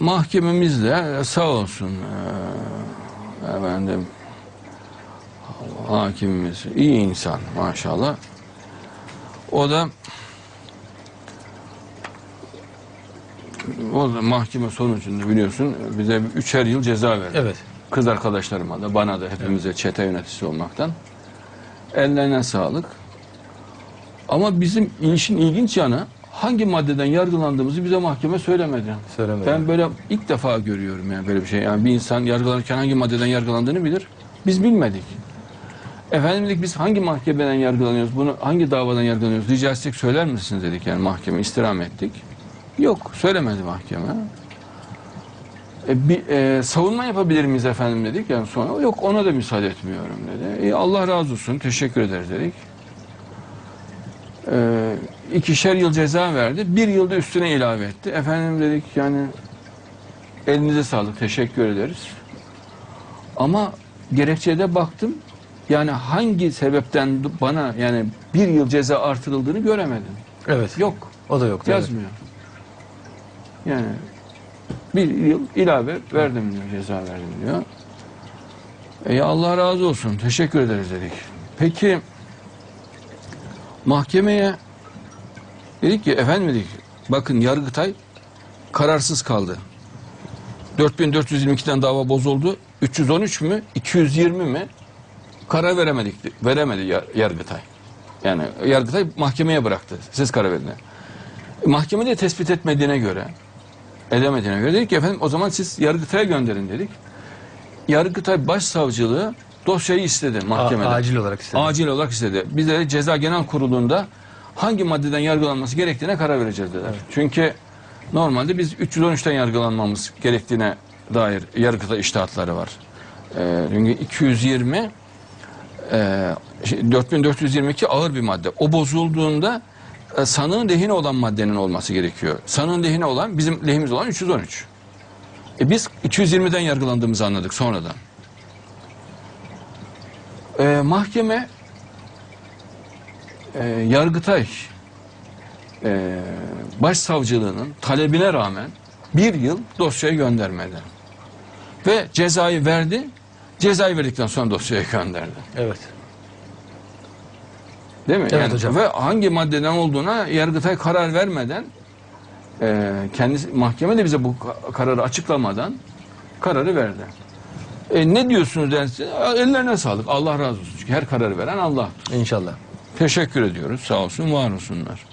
mahkememiz de sağ olsun e, efendim hakimimiz iyi insan maşallah. O da o da mahkeme sonucunda biliyorsun bize üçer yıl ceza verdi. Evet. Kız arkadaşlarıma da bana da hepimize çete yöneticisi olmaktan. Ellerine sağlık. Ama bizim işin ilginç yanı hangi maddeden yargılandığımızı bize mahkeme söylemedi. Söylemedi. Ben böyle ilk defa görüyorum yani böyle bir şey. Yani bir insan yargılanırken hangi maddeden yargılandığını bilir. Biz bilmedik. Efendim dedik biz hangi mahkemeden yargılanıyoruz? Bunu hangi davadan yargılanıyoruz? Rica etsek söyler misiniz dedik yani mahkeme istirham ettik. Yok söylemedi mahkeme. E, bir, e, savunma yapabilir miyiz efendim dedik yani sonra yok ona da müsaade etmiyorum dedi. E, Allah razı olsun teşekkür ederiz dedik. E, ikişer yıl ceza verdi. Bir yılda üstüne ilave etti. Efendim dedik yani elinize sağlık teşekkür ederiz. Ama gerekçede baktım yani hangi sebepten bana yani bir yıl ceza artırıldığını göremedim. Evet. Yok. O da evet. Yazmıyor. Yani bir yıl ilave verdim diyor, ceza verdim diyor. E Allah razı olsun, teşekkür ederiz dedik. Peki mahkemeye dedik ki efendim dedik, bakın Yargıtay kararsız kaldı. 4422'den dava bozuldu. 313 mü, 220 mi? Karar veremedik, veremedi Yar- Yargıtay. Yani Yargıtay mahkemeye bıraktı. Siz karar verin. Mahkeme de tespit etmediğine göre, edemediğine göre dedik ki efendim o zaman siz Yargıtay'a gönderin dedik. Yargıtay Başsavcılığı dosyayı istedi A- mahkemede. acil olarak istedim. Acil olarak istedi. Biz de Ceza Genel Kurulu'nda hangi maddeden yargılanması gerektiğine karar vereceğiz dediler. Çünkü normalde biz 313'ten yargılanmamız gerektiğine dair Yargıtay iştahatları var. Ee, çünkü 220 e, şey, 4422 ağır bir madde. O bozulduğunda e, sanığın lehine olan maddenin olması gerekiyor. Sanığın lehine olan bizim lehimiz olan 313. E biz 220'den yargılandığımızı anladık sonradan. E, mahkeme e, Yargıtay e, Başsavcılığının talebine rağmen bir yıl dosyayı göndermedi. Ve cezayı verdi. Cezayı verdikten sonra dosyayı gönderdi. Evet. Değil mi? Evet hocam. Ve hangi maddeden olduğuna Yargıtay karar vermeden e, kendisi mahkeme de bize bu ka- kararı açıklamadan kararı verdi. E, ne diyorsunuz derse ellerine sağlık. Allah razı olsun. Çünkü her kararı veren Allah. İnşallah. Teşekkür ediyoruz. Sağ olsun, var olsunlar.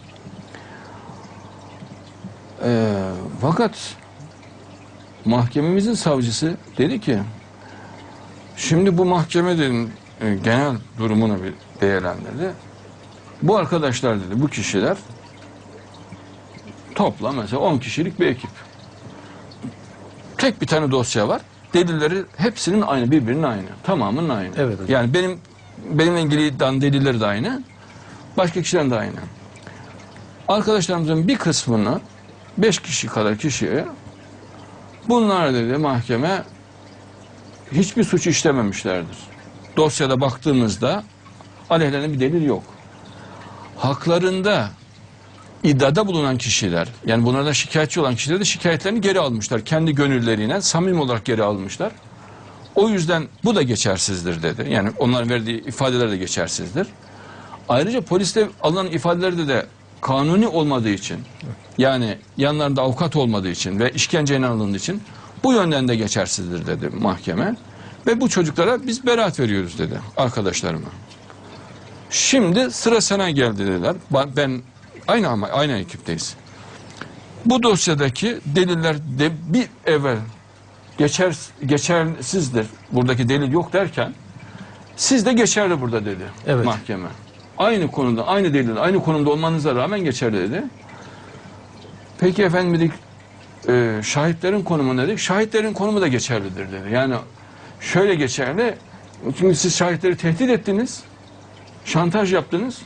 E, fakat mahkememizin savcısı dedi ki şimdi bu mahkeme dedim, e, genel durumunu bir değerlendirdi. Bu arkadaşlar dedi, bu kişiler topla mesela 10 kişilik bir ekip. Tek bir tane dosya var. Delilleri hepsinin aynı, birbirinin aynı. Tamamının aynı. Evet hocam. Yani benim benimle ilgili dan delilleri de aynı. Başka kişilerin de aynı. Arkadaşlarımızın bir kısmını 5 kişi kadar kişiye bunlar dedi mahkeme hiçbir suç işlememişlerdir. Dosyada baktığımızda aleyhlerine bir delil yok. Haklarında iddiada bulunan kişiler, yani bunlardan şikayetçi olan kişiler de şikayetlerini geri almışlar. Kendi gönülleriyle samimi olarak geri almışlar. O yüzden bu da geçersizdir dedi. Yani onların verdiği ifadeler de geçersizdir. Ayrıca poliste alınan ifadelerde de kanuni olmadığı için, yani yanlarında avukat olmadığı için ve işkenceyle alındığı için bu yönden de geçersizdir dedi mahkeme. Ve bu çocuklara biz beraat veriyoruz dedi arkadaşlarıma. Şimdi sıra sana geldi dediler. Ben aynı ama aynı ekipteyiz. Bu dosyadaki deliller de bir evvel geçer geçersizdir. Buradaki delil yok derken siz de geçerli burada dedi Evet. mahkeme. Aynı konuda, aynı delil, aynı konumda olmanıza rağmen geçerli dedi. Peki efendim dedik, e, şahitlerin konumu dedik? Şahitlerin konumu da geçerlidir dedi. Yani şöyle geçerli, çünkü siz şahitleri tehdit ettiniz, şantaj yaptınız.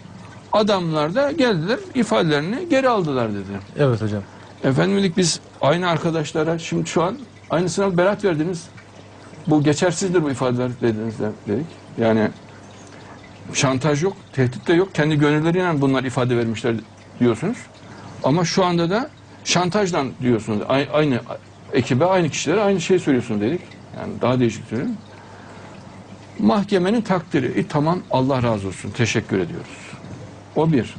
Adamlar da geldiler, ifadelerini geri aldılar dedi. Evet hocam. Efendim dedik biz aynı arkadaşlara şimdi şu an aynısına beraat verdiniz. Bu geçersizdir bu ifadeler dediniz de- dedik. Yani şantaj yok, tehdit de yok. Kendi gönülleriyle bunlar ifade vermişler diyorsunuz. Ama şu anda da şantajdan diyorsunuz. A- Aynı ekibe aynı kişilere aynı şey söylüyorsun dedik. Yani daha değişik söyleyeyim. Mahkemenin takdiri. E, tamam Allah razı olsun. Teşekkür ediyoruz. O bir.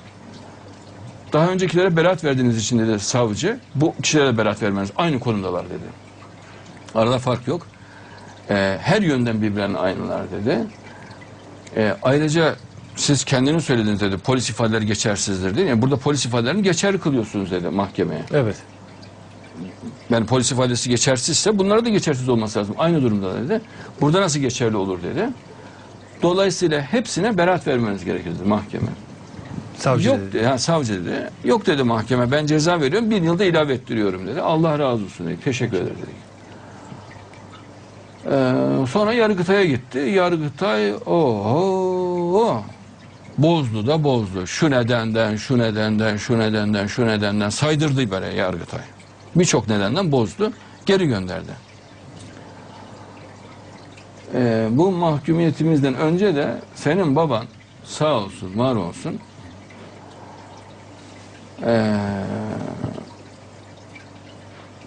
Daha öncekilere beraat verdiğiniz için dedi savcı. Bu kişilere beraat vermeniz aynı konumdalar dedi. Arada fark yok. Ee, her yönden birbirlerine aynılar dedi. Ee, ayrıca siz kendiniz söylediniz dedi. Polis ifadeleri geçersizdir dedi. Yani burada polis ifadelerini geçerli kılıyorsunuz dedi mahkemeye. Evet. Yani polis ifadesi geçersizse bunlara da geçersiz olması lazım. Aynı durumda dedi. Burada nasıl geçerli olur dedi. Dolayısıyla hepsine beraat vermeniz gerekir dedi mahkeme. Savcı Yok dedi. ha, savcı dedi. Yok dedi mahkeme ben ceza veriyorum bir yılda ilave ettiriyorum dedi. Allah razı olsun dedi. Teşekkür ederim dedi. Ee, sonra Yargıtay'a gitti. Yargıtay oho bozdu da bozdu. Şu nedenden, şu nedenden, şu nedenden, şu nedenden saydırdı böyle Yargıtay. Birçok nedenden bozdu. Geri gönderdi. Ee, bu mahkumiyetimizden önce de senin baban sağ olsun, var olsun ee,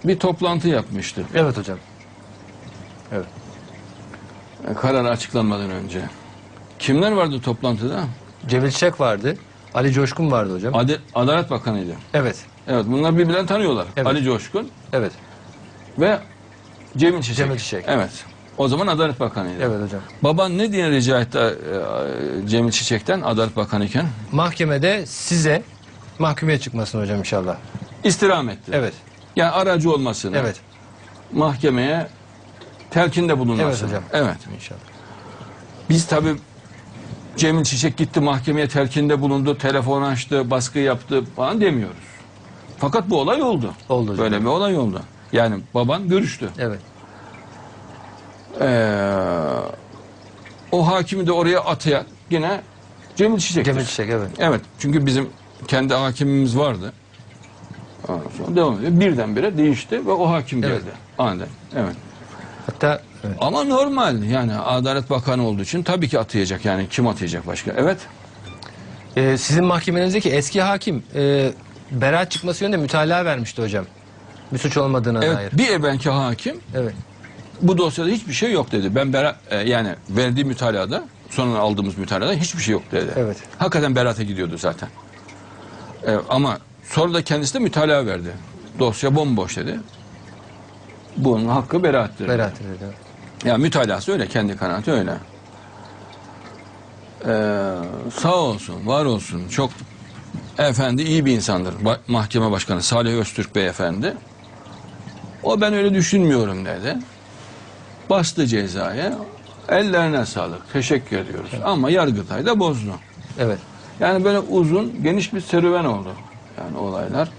bir toplantı yapmıştı. Evet hocam. Evet. Karar açıklanmadan önce. Kimler vardı toplantıda? Cemil Çiçek vardı. Ali Coşkun vardı hocam. Ade- Adalet Bakanı'ydı. Evet. Evet bunlar birbirlerini tanıyorlar. Evet. Ali Coşkun Evet. ve Cemil Çiçek. Cemil Çiçek. Evet. O zaman Adalet Bakanı'ydı. Evet hocam. Baban ne diye rica etti e, Cemil Çiçek'ten Adalet Bakanı iken? Mahkemede size mahkumiyet çıkmasın hocam inşallah. İstirham etti. Evet. Yani aracı olmasını. Evet. Mahkemeye telkinde bulunmasını. Evet hocam. Evet. İnşallah. Biz tabii Cemil Çiçek gitti mahkemeye telkinde bulundu, telefon açtı, baskı yaptı falan demiyoruz. Fakat bu olay oldu. Oldu hocam. Böyle bir olay oldu. Yani baban görüştü. Evet. Ee, o hakimi de oraya atayan yine Cemil Çiçek'tir. Cemil Çiçek evet. Evet. Çünkü bizim kendi hakimimiz vardı. Ondan sonra devam ediyor. Birdenbire değişti ve o hakim Evet. geldi. Aniden. Evet. Hatta evet. Ama normal yani Adalet Bakanı olduğu için tabii ki atayacak yani kim atayacak başka? Evet. Ee, sizin mahkemenizdeki eski hakim e, beraat çıkması yönünde mütalaa vermişti hocam. Bir suç olmadığına Evet dair. bir ebenki hakim Evet. bu dosyada hiçbir şey yok dedi. Ben bera, e, yani verdiği mütalada sonra aldığımız mütalada hiçbir şey yok dedi. Evet. Hakikaten berate gidiyordu zaten. E, ama sonra da kendisi de mütalaa verdi. Dosya bomboş dedi. Bunun hakkı beraattir. Beraat dedi. Ya mütalası öyle, kendi kanaati öyle. Ee, sağ olsun, var olsun. Çok efendi iyi bir insandır. Ba- mahkeme başkanı Salih Öztürk beyefendi. O ben öyle düşünmüyorum dedi. Bastı cezaya. Ellerine sağlık. Teşekkür ediyoruz. Ama Yargıtay da bozdu. Evet. Yani böyle uzun, geniş bir serüven oldu. Yani olaylar.